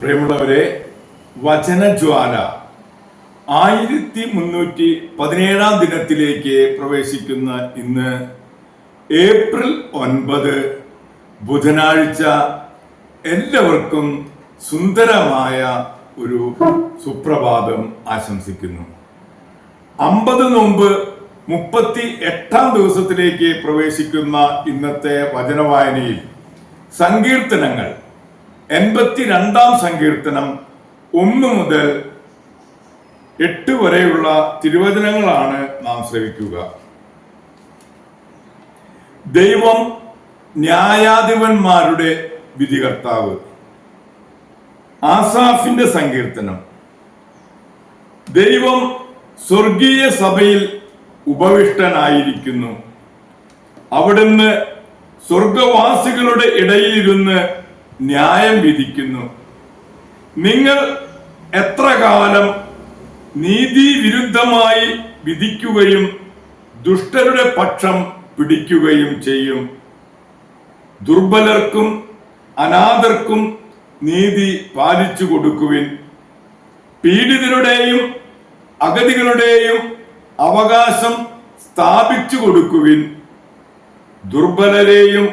പ്രിയമുള്ളവരെ വചനജ്വാല ആയിരത്തി മുന്നൂറ്റി പതിനേഴാം ദിനത്തിലേക്ക് പ്രവേശിക്കുന്ന ഇന്ന് ഏപ്രിൽ ഒൻപത് ബുധനാഴ്ച എല്ലാവർക്കും സുന്ദരമായ ഒരു സുപ്രഭാതം ആശംസിക്കുന്നു. അമ്പത് നോമ്പ് മുപ്പത്തി എട്ടാം ദിവസത്തിലേക്ക് പ്രവേശിക്കുന്ന ഇന്നത്തെ വചനവായനയിൽ സങ്കീർത്തനങ്ങൾ എൺപത്തിരണ്ടാം സങ്കീർത്തനം ഒന്ന് മുതൽ എട്ട് വരെയുള്ള തിരുവചനങ്ങളാണ് നാം ശ്രവിക്കുക. ദൈവം ന്യായാധിപന്മാരുടെ വിധികർത്താവ്. ആസാഫിന്റെ സങ്കീർത്തനം. ദൈവം സ്വർഗീയ സഭയിൽ ഉപവിഷ്ടനായിരിക്കുന്നു. അവിടുന്ന് സ്വർഗവാസികളുടെ ഇടയിലിരുന്ന് ന്യായം വിധിക്കുന്നു. നിങ്ങൾ എത്ര കാലം നീതിവിരുദ്ധമായി വിധിക്കുകയും ദുഷ്ടരുടെ പക്ഷം പിടിക്കുകയും ചെയ്യും. ദുർബലർക്കും അനാഥർക്കും നീതി പാലിച്ചു കൊടുക്കുവിൻ. പീഡിതരുടെയും അഗതികളുടെയും അവകാശം സ്ഥാപിച്ചു കൊടുക്കുവിൻ. ദുർബലരെയും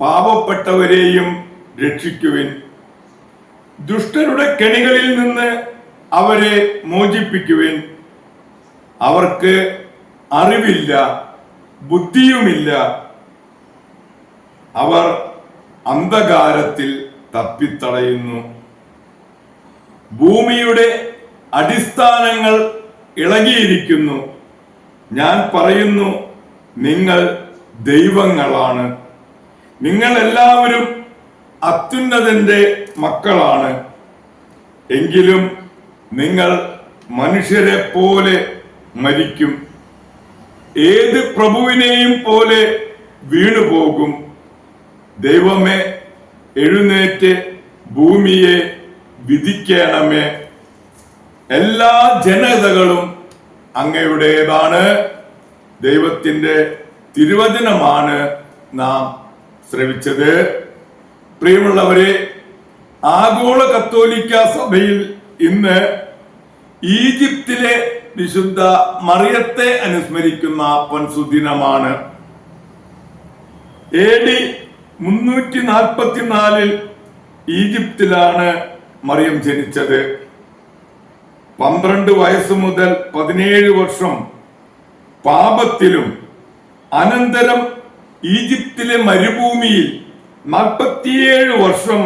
പാവപ്പെട്ടവരെയും രക്ഷിക്കുവിൻ. ദുഷ്ടരുടെ കെണികളിൽ നിന്ന് അവരെ മോചിപ്പിക്കുവിൻ. അവർക്ക് അറിവില്ല ബുദ്ധിയുമില്ല. അവർ അന്ധകാരത്തിൽ തപ്പിത്തടയുന്നു. ഭൂമിയുടെ അടിസ്ഥാനങ്ങൾ ഇളകിയിരിക്കുന്നു. ഞാൻ പറയുന്നു നിങ്ങൾ ദൈവങ്ങളാണ്. നിങ്ങൾ എല്ലാവരും അത്യുന്നതന്റെ മക്കളാണ്. എങ്കിലും നിങ്ങൾ മനുഷ്യരെ പോലെ മരിക്കും. ഏത് പ്രഭുവിനെയും പോലെ വീണുപോകും. ദൈവമേ എഴുന്നേറ്റ് ഭൂമിയെ വിധിക്കണമേ. എല്ലാ ജനതകളും അങ്ങയുടേതാണ്. ദൈവത്തിന്റെ തിരുവചനമാണ് നാം ശ്രവിച്ചത്. പ്രിയമുള്ളവരെ ആഗോള കത്തോലിക്ക സഭയിൽ ഇന്ന് ഈജിപ്തിലെ വിശുദ്ധ മറിയത്തെ അനുസ്മരിക്കുന്ന പൊൻസുദിനമാണ് എ ഡി മുന്നൂറ്റി നാൽപ്പത്തിനാലിൽ ഈജിപ്തിലാണ് മറിയം ജനിച്ചത്. പന്ത്രണ്ട് വയസ്സ് മുതൽ പതിനേഴ് വർഷം പാപത്തിലും അനന്തരം ഈജിപ്തിലെ മരുഭൂമിയിൽ നാൽപ്പത്തിയേഴ് വർഷം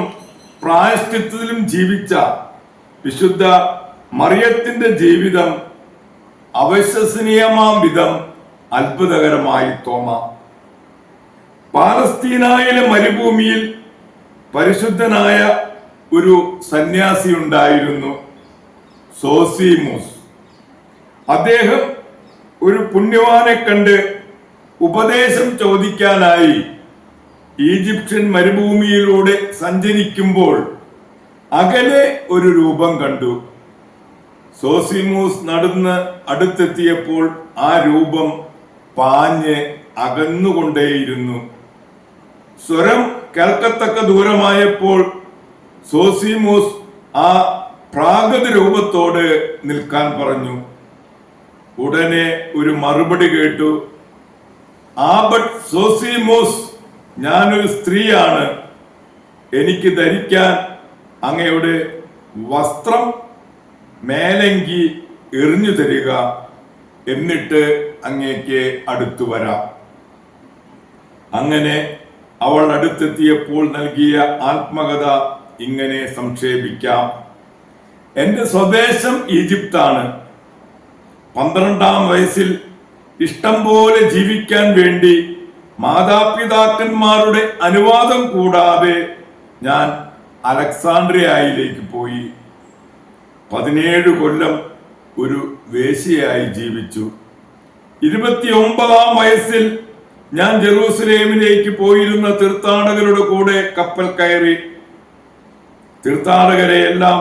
പ്രായശ്ചിത്തത്തിലും ജീവിച്ച വിശുദ്ധ മറിയത്തിന്റെ ജീവിതം അവിശ്വസനീയമാം വിധം അത്ഭുതകരമായി തോമ. പാലസ്തീനായിലെ മരുഭൂമിയിൽ പരിശുദ്ധനായ ഒരു സന്യാസി ഉണ്ടായിരുന്നു സോസിമോസ്. അദ്ദേഹം ഒരു പുണ്യവാനെ കണ്ട് ഉപദേശം ചോദിക്കാനായി ഈജിപ്ഷ്യൻ മരുഭൂമിയിലൂടെ സഞ്ചരിക്കുമ്പോൾ അകലെ ഒരു രൂപം കണ്ടു. സോസിമൂസ് നടന്ന് അടുത്തെത്തിയപ്പോൾ ആ രൂപം പാഞ്ഞ് അകന്നുകൊണ്ടേയിരുന്നു. സ്വരം കേൾക്കത്തക്ക ദൂരമായപ്പോൾ സോസിമൂസ് ആ പ്രാഗത രൂപത്തോട് നിൽക്കാൻ പറഞ്ഞു. ഉടനെ ഒരു മറുപടി കേട്ടു. ആബട്ട് സോസിമോസ് ഞാനൊരു സ്ത്രീയാണ്. എനിക്ക് ധരിക്കാൻ അങ്ങയുടെ വസ്ത്രം മേലങ്കി എറിഞ്ഞു തരിക എന്നിട്ട് അങ്ങേക്ക് അടുത്തു വരാം. അങ്ങനെ അവൾ അടുത്തെത്തിയപ്പോൾ നൽകിയ ആത്മകഥ ഇങ്ങനെ സംക്ഷേപിക്കാം. എന്റെ സ്വദേശം ഈജിപ്താണ്. പന്ത്രണ്ടാം വയസ്സിൽ ഇഷ്ടം പോലെ ജീവിക്കാൻ വേണ്ടി മാതാപിതാക്കന്മാരുടെ അനുവാദം കൂടാതെ ഞാൻ അലക്സാണ്ട്രിയയിലേക്ക് പോയി. പതിനേഴ് കൊല്ലം ഒരു വേശിയായി ജീവിച്ചു. ഇരുപത്തിയൊമ്പതാം വയസ്സിൽ ഞാൻ ജെറൂസലേമിലേക്ക് പോയിരുന്ന തീർത്ഥാടകരുടെ കൂടെ കപ്പൽ കയറി. തീർത്ഥാടകരെ എല്ലാം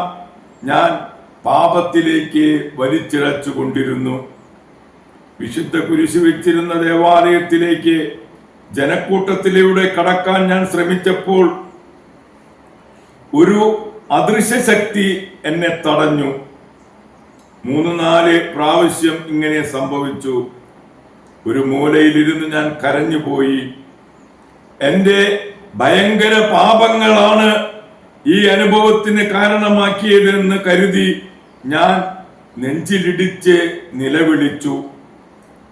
ഞാൻ പാപത്തിലേക്ക് വലിച്ചിഴച്ചു കൊണ്ടിരുന്നു വിശുദ്ധ കുരിശു വെച്ചിരുന്ന ദേവാലയത്തിലേക്ക് ജനക്കൂട്ടത്തിലൂടെ കടക്കാൻ ഞാൻ ശ്രമിച്ചപ്പോൾ ഒരു അദൃശ്യ ശക്തി എന്നെ തടഞ്ഞു. മൂന്ന് നാല് പ്രാവശ്യം ഇങ്ങനെ സംഭവിച്ചു. ഒരു മൂലയിലിരുന്ന് ഞാൻ കരഞ്ഞുപോയി. എന്റെ ഭയങ്കര പാപങ്ങളാണ് ഈ അനുഭവത്തിന് കാരണമാക്കിയതെന്ന് കരുതി ഞാൻ നെഞ്ചിലിടിച്ച് നിലവിളിച്ചു.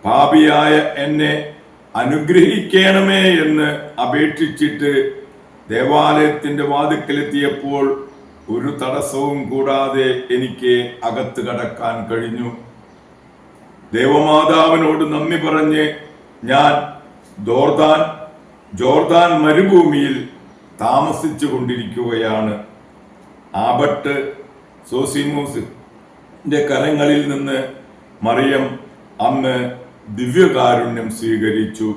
പാപിയായ എന്നെ അനുഗ്രഹിക്കണമേ എന്ന് അപേക്ഷിച്ചിട്ട് ദേവാലയത്തിന്റെ വാതിക്കലെത്തിയപ്പോൾ ഒരു തടസ്സവും കൂടാതെ എനിക്ക് അകത്ത് കടക്കാൻ കഴിഞ്ഞു. ദേവമാതാവിനോട് നന്ദി പറഞ്ഞ് ഞാൻ ജോർദാൻ ജോർദാൻ മരുഭൂമിയിൽ താമസിച്ചു കൊണ്ടിരിക്കുകയാണ്. ആബട്ട് സോസിമോസിന്റെ കരങ്ങളിൽ നിന്ന് മറിയം അന്ന് ദിവ്യകാരുണ്യം സ്വീകരിച്ചു.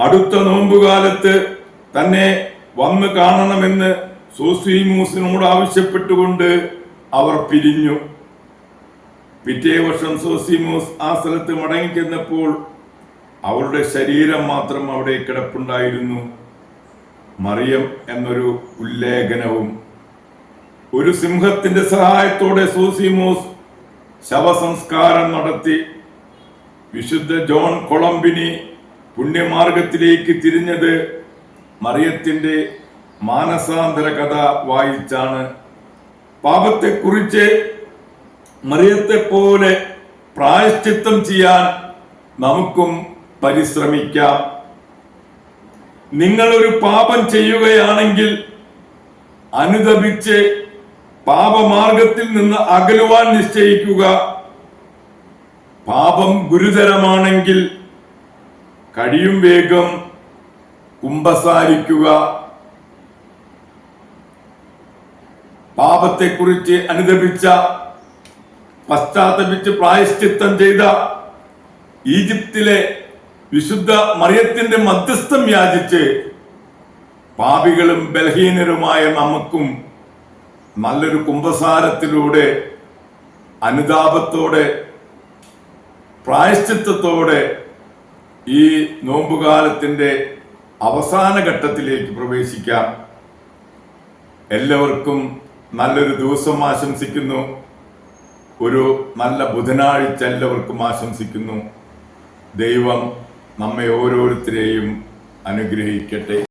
അടുത്ത നോമ്പുകാലത്ത് തന്നെ വന്ന് കാണണമെന്ന് സോസിമൂസിനോട് ആവശ്യപ്പെട്ടുകൊണ്ട് അവർ പിരിഞ്ഞു. പിറ്റേ വർഷം സോസിമോസ് ആ സ്ഥലത്ത് മടങ്ങി മടങ്ങിച്ചെന്നപ്പോൾ അവരുടെ ശരീരം മാത്രം അവിടെ കിടപ്പുണ്ടായിരുന്നു. മറിയം എന്നൊരു ഉല്ലേഖനവും. ഒരു സിംഹത്തിന്റെ സഹായത്തോടെ സോസിമോസ് ശവസംസ്കാരം നടത്തി. വിശുദ്ധ ജോൺ കൊളംബിനി പുണ്യമാർഗത്തിലേക്ക് തിരിഞ്ഞത് മറിയത്തിന്റെ മാനസാന്തര കഥ വായിച്ചാണ്. പാപത്തെക്കുറിച്ച് മറിയത്തെ പോലെ പ്രായശ്ചിത്തം ചെയ്യാൻ നമുക്കും പരിശ്രമിക്കാം. നിങ്ങളൊരു പാപം ചെയ്യുകയാണെങ്കിൽ അനുദപിച്ച് പാപമാർഗത്തിൽ നിന്ന് അകലുവാൻ നിശ്ചയിക്കുക. പാപം ഗുരുതരമാണെങ്കിൽ കഴിയും വേഗം കുമ്പസാരിക്കുക. പാപത്തെക്കുറിച്ച് അനുദപിച്ച പശ്ചാത്തപിച്ച് പ്രായശ്ചിത്തം ചെയ്ത ഈജിപ്തിലെ വിശുദ്ധ മറിയത്തിന്റെ മധ്യസ്ഥം യാചിച്ച് പാപികളും ബലഹീനരുമായ നമുക്കും നല്ലൊരു കുംഭസാരത്തിലൂടെ അനുതാപത്തോടെ പ്രായശ്ചിത്തത്തോടെ ഈ നോമ്പുകാലത്തിന്റെ അവസാന ഘട്ടത്തിലേക്ക് പ്രവേശിക്കാം. എല്ലാവർക്കും നല്ലൊരു ദിവസം ആശംസിക്കുന്നു. ഒരു നല്ല ബുധനാഴ്ച എല്ലാവർക്കും ആശംസിക്കുന്നു. ദൈവം നമ്മെ ഓരോരുത്തരെയും അനുഗ്രഹിക്കട്ടെ.